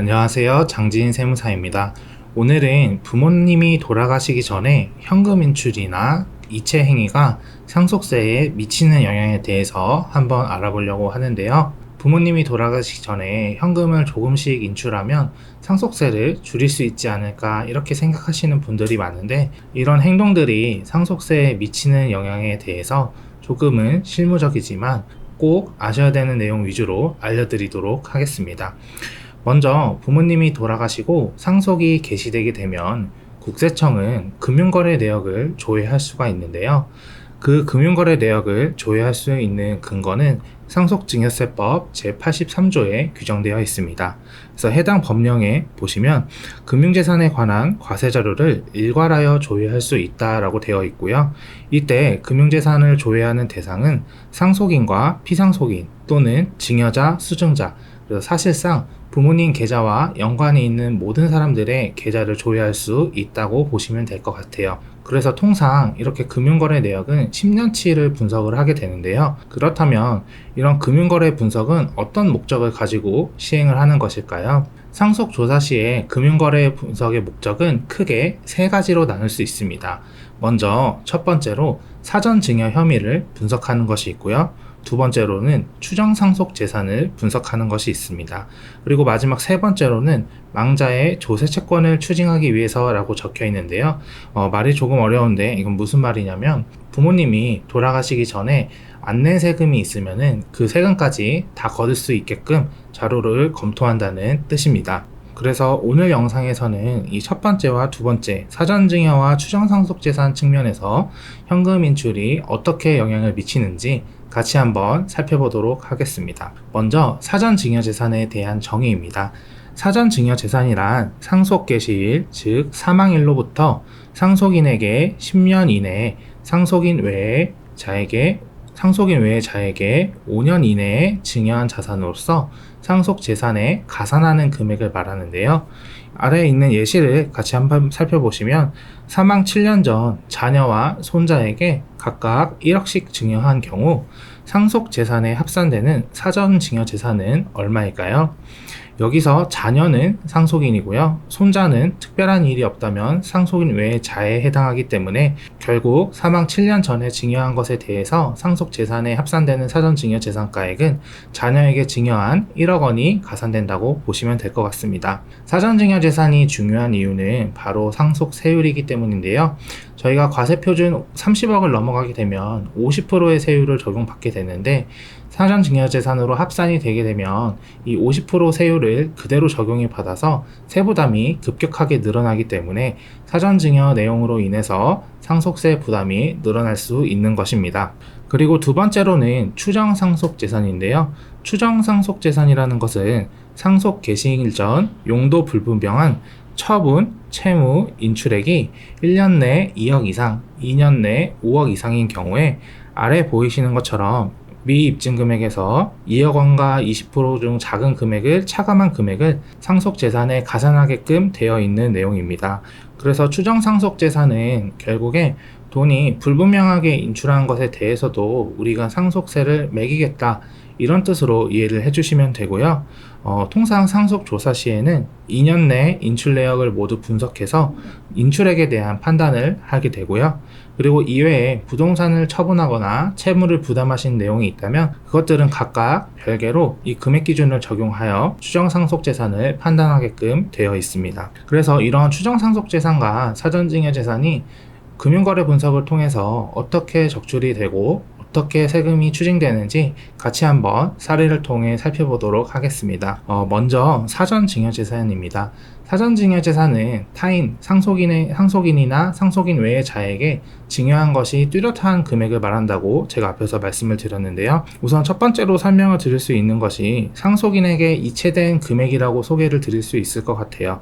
안녕하세요. 장지인 세무사입니다. 오늘은 부모님이 돌아가시기 전에 현금 인출이나 이체 행위가 상속세에 미치는 영향에 대해서 한번 알아보려고 하는데요. 부모님이 돌아가시기 전에 현금을 조금씩 인출하면 상속세를 줄일 수 있지 않을까 이렇게 생각하시는 분들이 많은데 이런 행동들이 상속세에 미치는 영향에 대해서 조금은 실무적이지만 꼭 아셔야 되는 내용 위주로 알려드리도록 하겠습니다. 먼저 부모님이 돌아가시고 상속이 개시되게 되면 국세청은 금융거래 내역을 조회할 수가 있는데요. 그 금융거래 내역을 조회할 수 있는 근거는 상속증여세법 제83조에 규정되어 있습니다. 그래서 해당 법령에 보시면 금융재산에 관한 과세자료를 일괄하여 조회할 수 있다라고 되어 있고요. 이때 금융재산을 조회하는 대상은 상속인과 피상속인 또는 증여자, 수증자, 그래서 사실상 부모님 계좌와 연관이 있는 모든 사람들의 계좌를 조회할 수 있다고 보시면 될 것 같아요. 그래서 통상 이렇게 금융거래 내역은 10년치를 분석을 하게 되는데요. 그렇다면 이런 금융거래 분석은 어떤 목적을 가지고 시행을 하는 것일까요? 상속 조사 시에 금융거래 분석의 목적은 크게 세 가지로 나눌 수 있습니다. 먼저 첫 번째로 사전 증여 혐의를 분석하는 것이 있고요. 두 번째로는 추정 상속 재산을 분석하는 것이 있습니다. 그리고 마지막 세 번째로는 망자의 조세 채권을 추징하기 위해서라고 적혀 있는데요. 어, 말이 조금 어려운데 이건 무슨 말이냐면 부모님이 돌아가시기 전에 안낸 세금이 있으면은 그 세금까지 다 거둘 수 있게끔 자료를 검토한다는 뜻입니다. 그래서 오늘 영상에서는 이 첫 번째와 두 번째 사전 증여와 추정 상속 재산 측면에서 현금 인출이 어떻게 영향을 미치는지 같이 한번 살펴보도록 하겠습니다. 먼저 사전 증여 재산에 대한 정의입니다. 사전 증여 재산이란 상속 개시일, 즉 사망일로부터 상속인에게 10년 이내에 상속인 외에 자에게 상속인 외의 자에게 5년 이내에 증여한 자산으로서 상속 재산에 가산하는 금액을 말하는데요. 아래에 있는 예시를 같이 한번 살펴보시면 사망 7년 전 자녀와 손자에게 각각 1억씩 증여한 경우 상속 재산에 합산되는 사전 증여 재산은 얼마일까요? 여기서 자녀는 상속인이고요. 손자는 특별한 일이 없다면 상속인 외의 자에 해당하기 때문에 결국 사망 7년 전에 증여한 것에 대해서 상속 재산에 합산되는 사전 증여 재산가액은 자녀에게 증여한 1억 원이 가산된다고 보시면 될 것 같습니다. 사전 증여 재산이 중요한 이유는 바로 상속 세율이기 때문인데요. 저희가 과세 표준 30억을 넘어가게 되면 50%의 세율을 적용받게 되는데 사전 증여 재산으로 합산이 되게 되면 이 50% 세율을 그대로 적용이 받아서 세부담이 급격하게 늘어나기 때문에 사전 증여 내용으로 인해서 상속세 부담이 늘어날 수 있는 것입니다. 그리고 두 번째로는 추정 상속 재산인데요. 추정 상속 재산이라는 것은 상속 개시일 전 용도 불분명한 처분, 채무, 인출액이 1년 내 2억 이상, 2년 내 5억 이상인 경우에 아래 보이시는 것처럼 미입증 금액에서 2억 원과 20%중 작은 금액을 차감한 금액을 상속 재산에 가산하게끔 되어 있는 내용입니다. 그래서 추정 상속 재산은 결국에 돈이 불분명하게 인출한 것에 대해서도 우리가 상속세를 매기겠다 이런 뜻으로 이해를 해주시면 되고요. 어, 통상 상속 조사 시에는 2년 내 인출 내역을 모두 분석해서 인출액에 대한 판단을 하게 되고요. 그리고 이외에 부동산을 처분하거나 채무를 부담하신 내용이 있다면 그것들은 각각 별개로 이 금액 기준을 적용하여 추정 상속 재산을 판단하게끔 되어 있습니다. 그래서 이러한 추정 상속 재산과 사전 증여 재산이 금융거래 분석을 통해서 어떻게 적출이 되고 어떻게 세금이 추징되는지 같이 한번 사례를 통해 살펴보도록 하겠습니다. 어, 먼저 사전증여재산입니다. 사전증여재산은 타인, 상속인의, 상속인이나 상속인 외의 자에게 증여한 것이 뚜렷한 금액을 말한다고 제가 앞에서 말씀을 드렸는데요. 우선 첫 번째로 설명을 드릴 수 있는 것이 상속인에게 이체된 금액이라고 소개를 드릴 수 있을 것 같아요.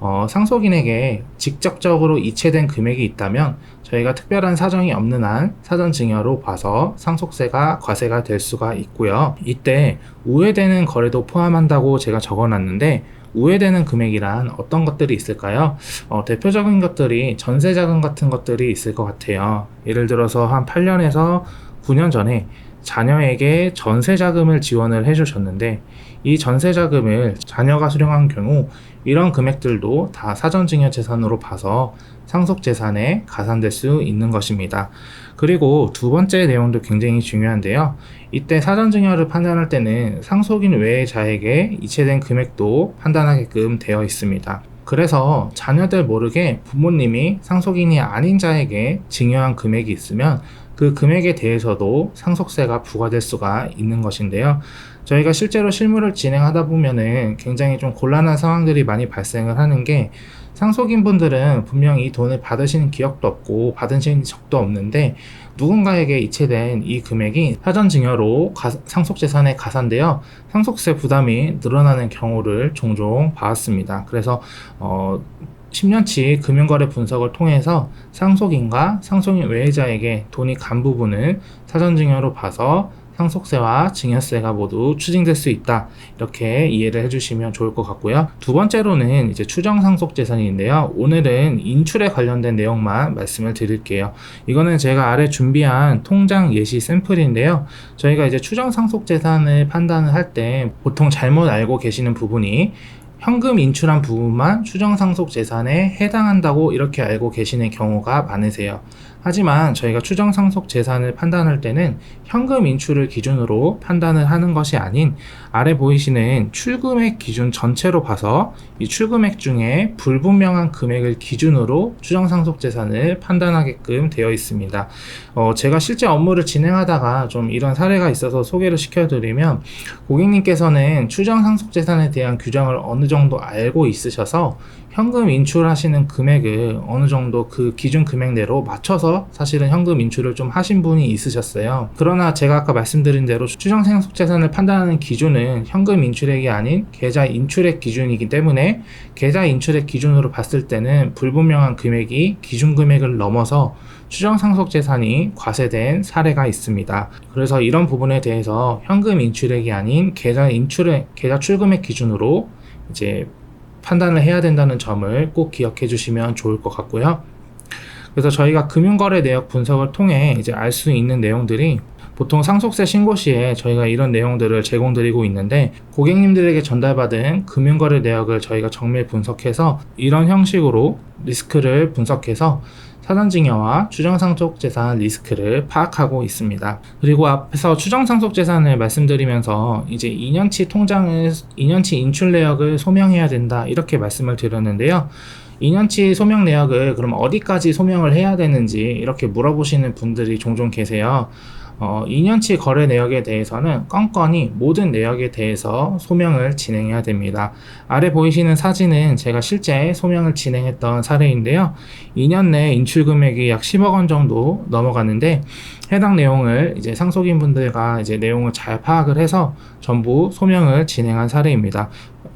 어, 상속인에게 직접적으로 이체된 금액이 있다면 저희가 특별한 사정이 없는 한 사전 증여로 봐서 상속세가 과세가 될 수가 있고요. 이때 우회되는 거래도 포함한다고 제가 적어놨는데 우회되는 금액이란 어떤 것들이 있을까요? 어, 대표적인 것들이 전세자금 같은 것들이 있을 것 같아요. 예를 들어서 한 8년에서 9년 전에 자녀에게 전세 자금을 지원을 해주셨는데 이 전세 자금을 자녀가 수령한 경우 이런 금액들도 다 사전 증여 재산으로 봐서 상속 재산에 가산될 수 있는 것입니다. 그리고 두 번째 내용도 굉장히 중요한데요. 이때 사전 증여를 판단할 때는 상속인 외의 자에게 이체된 금액도 판단하게끔 되어 있습니다. 그래서 자녀들 모르게 부모님이 상속인이 아닌 자에게 증여한 금액이 있으면 그 금액에 대해서도 상속세가 부과될 수가 있는 것인데요. 저희가 실제로 실무를 진행하다 보면은 굉장히 좀 곤란한 상황들이 많이 발생을 하는 게 상속인 분들은 분명히 이 돈을 받으시는 기억도 없고 받으신 적도 없는데 누군가에게 이체된 이 금액이 사전 증여로 상속재산에 가산되어 상속세 부담이 늘어나는 경우를 종종 봐왔습니다. 그래서 어 10년치 금융거래 분석을 통해서 상속인과 상속인 외자에게 돈이 간 부분을 사전증여로 봐서 상속세와 증여세가 모두 추징될 수 있다. 이렇게 이해를 해주시면 좋을 것 같고요. 두 번째로는 이제 추정 상속 재산인데요. 오늘은 인출에 관련된 내용만 말씀을 드릴게요. 이거는 제가 아래 준비한 통장 예시 샘플인데요. 저희가 이제 추정 상속 재산을 판단을 할 때 보통 잘못 알고 계시는 부분이 현금 인출한 부분만 추정상속 재산에 해당한다고 이렇게 알고 계시는 경우가 많으세요. 하지만 저희가 추정 상속 재산을 판단할 때는 현금 인출을 기준으로 판단을 하는 것이 아닌 아래 보이시는 출금액 기준 전체로 봐서 이 출금액 중에 불분명한 금액을 기준으로 추정 상속 재산을 판단하게끔 되어 있습니다. 어, 제가 실제 업무를 진행하다가 좀 이런 사례가 있어서 소개를 시켜드리면 고객님께서는 추정 상속 재산에 대한 규정을 어느 정도 알고 있으셔서 현금 인출하시는 금액을 어느 정도 그 기준 금액 내로 맞춰서 사실은 현금 인출을 좀 하신 분이 있으셨어요. 그러나 제가 아까 말씀드린 대로 추정 생 속 재산을 판단하는 기준은 현금 인출액이 아닌 계좌 인출액 기준이기 때문에 계좌 인출액 기준으로 봤을 때는 불분명한 금액이 기준 금액을 넘어서 추정 상속 재산이 과세된 사례가 있습니다. 그래서 이런 부분에 대해서 현금 인출액이 아닌 계좌 인출액, 계좌 출금액 기준으로 이제 판단을 해야 된다는 점을 꼭 기억해 주시면 좋을 것 같고요. 그래서 저희가 금융거래 내역 분석을 통해 이제 알 수 있는 내용들이 보통 상속세 신고 시에 저희가 이런 내용들을 제공드리고 있는데 고객님들에게 전달받은 금융거래 내역을 저희가 정밀 분석해서 이런 형식으로 리스크를 분석해서 사전증여와 추정상속재산 리스크를 파악하고 있습니다. 그리고 앞에서 추정상속재산을 말씀드리면서 이제 2년치 통장을 2년치 인출 내역을 소명해야 된다 이렇게 말씀을 드렸는데요. 2년치 소명 내역을 그럼 어디까지 소명을 해야 되는지 이렇게 물어보시는 분들이 종종 계세요. 어, 2년치 거래 내역에 대해서는 건건히 모든 내역에 대해서 소명을 진행해야 됩니다. 아래 보이시는 사진은 제가 실제 소명을 진행했던 사례인데요. 2년 내 인출 금액이 약 10억 원 정도 넘어갔는데 해당 내용을 이제 상속인 분들과 이제 내용을 잘 파악을 해서 전부 소명을 진행한 사례입니다.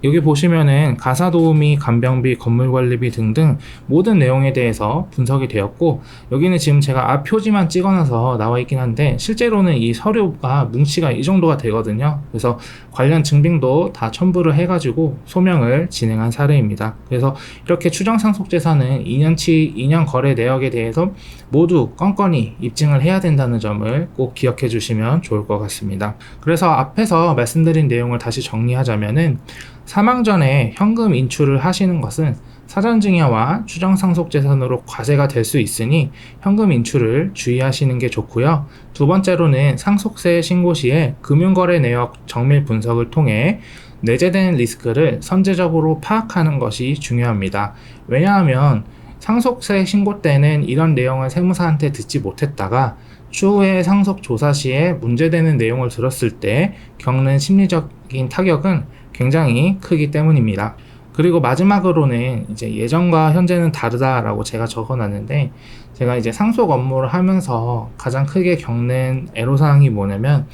여기 보시면은 가사 도우미, 간병비, 건물 관리비 등등 모든 내용에 대해서 분석이 되었고 여기는 지금 제가 앞 표지만 찍어놔서 나와 있긴 한데 실제로는 이 서류가 뭉치가 이 정도가 되거든요. 그래서 관련 증빙도 다 첨부를 해가지고 소명을 진행한 사례입니다. 그래서 이렇게 추정 상속재산은 2년치 2년 거래 내역에 대해서 모두 건건히 입증을 해야 된다는 점을 꼭 기억해 주시면 좋을 것 같습니다. 그래서 앞에서 말씀드린 내용을 다시 정리하자면은 사망 전에 현금 인출을 하시는 것은 사전증여와 추정상속재산으로 과세가 될 수 있으니 현금 인출을 주의하시는 게 좋고요. 두 번째로는 상속세 신고 시에 금융거래 내역 정밀 분석을 통해 내재된 리스크를 선제적으로 파악하는 것이 중요합니다. 왜냐하면 상속세 신고 때는 이런 내용을 세무사한테 듣지 못했다가 추후에 상속 조사 시에 문제되는 내용을 들었을 때 겪는 심리적인 타격은 굉장히 크기 때문입니다. 그리고 마지막으로는 이제 예전과 현재는 다르다라고 제가 적어 놨는데 제가 이제 상속 업무를 하면서 가장 크게 겪는 애로사항이 뭐냐면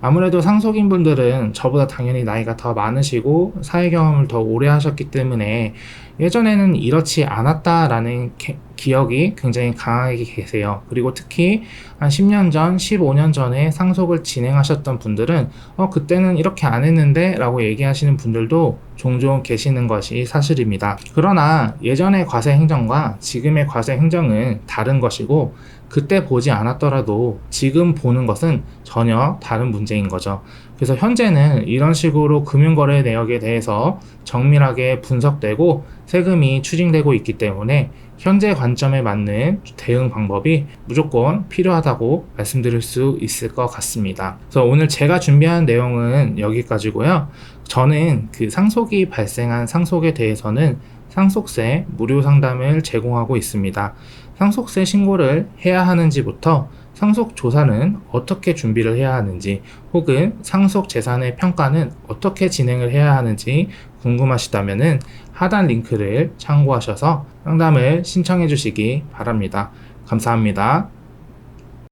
아무래도 상속인 분들은 저보다 당연히 나이가 더 많으시고 사회 경험을 더 오래 하셨기 때문에 예전에는 이렇지 않았다라는 게, 기억이 굉장히 강하게 계세요. 그리고 특히 한 10년 전, 15년 전에 상속을 진행하셨던 분들은 어, 그때는 이렇게 안 했는데 라고 얘기하시는 분들도 종종 계시는 것이 사실입니다. 그러나 예전의 과세 행정과 지금의 과세 행정은 다른 것이고 그때 보지 않았더라도 지금 보는 것은 전혀 다른 문제인 거죠. 그래서 현재는 이런 식으로 금융거래 내역에 대해서 정밀하게 분석되고 세금이 추징되고 있기 때문에 현재 관점에 맞는 대응 방법이 무조건 필요하다고 말씀드릴 수 있을 것 같습니다. 그래서 오늘 제가 준비한 내용은 여기까지고요. 저는 그 상속이 발생한 상속에 대해서는 상속세 무료 상담을 제공하고 있습니다. 상속세 신고를 해야 하는지부터 상속 조사는 어떻게 준비를 해야 하는지 혹은 상속 재산의 평가는 어떻게 진행을 해야 하는지 궁금하시다면은 하단 링크를 참고하셔서 상담을 신청해 주시기 바랍니다. 감사합니다.